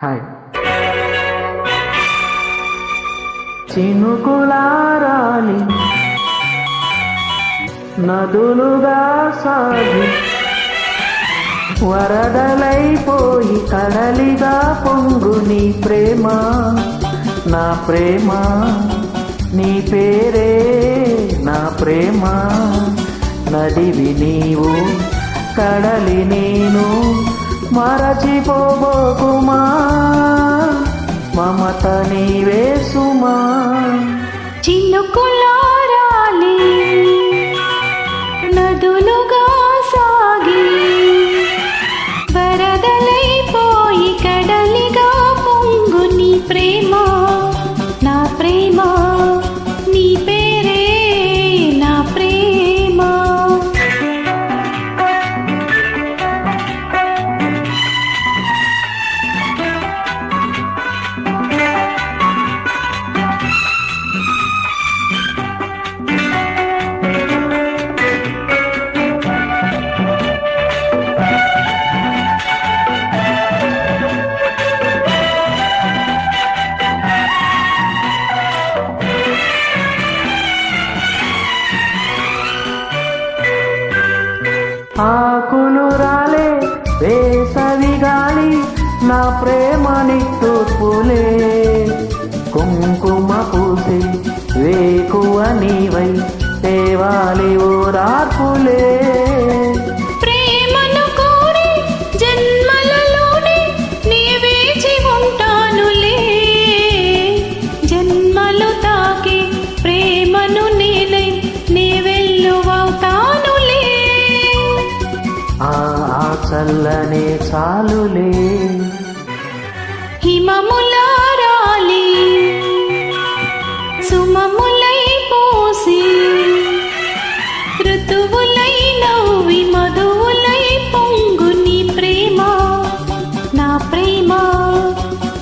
Hi. చినుకులారాలి నదులుగా సాగి వరదలైపోయి కడలిగా పొంగు నీ ప్రేమ నా ప్రేమ నీ పేరే నా ప్రేమ. నడివి నీవు కడలి నేను మరచిపోబోకుమా? మమత నీవే సుమా? చినుకులారాలి ఆకులు రాలే వేసవి గాలి నా ప్రేమ నిట్టూర్పులే కుంకుమ పూసి వేకువ నీవై చల్లనే చాలులే. హిమములారాలి సుమములై పోసి ఋతువులై నవ్వి మధువులై పొంగు నీ ప్రేమ నా ప్రేమ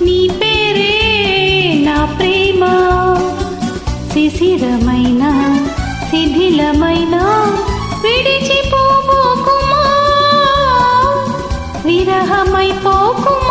నీ పేరే నా ప్రేమ. శిశిరమైన శిథిలమైన విడిచిపో En la haba y poco.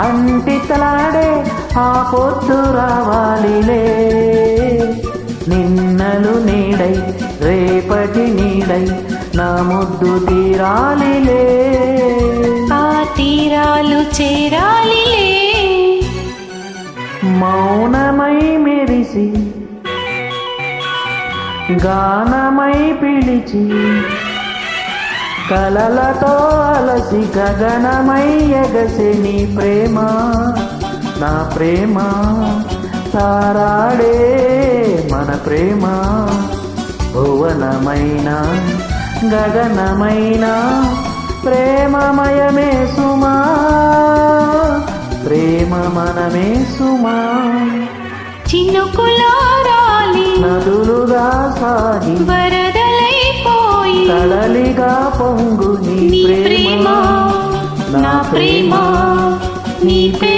అంటితలాడే ఆ పొద్దు రావాలిలే. నిన్నలు నీడై రేపటి నీడై నా ముద్దు తీరాలిలే. ఆ తీరాలు చేరాలిలే. మౌనమై మెరిసి గానమై పిలిచి కలలతో అలసి గగనమై ఎగసి నీ ప్రేమ. నా ప్రేమ తారాడే మన ప్రేమ. భువనమైన గగనమైన ప్రేమమయమే సుమా. ప్రేమ మనమే సుమా. చినుకులారాలి. నదులుగా సాగి సడలిగా పొంగు నీ ప్రేమ నా ప్రేమ నీ ప్రేమ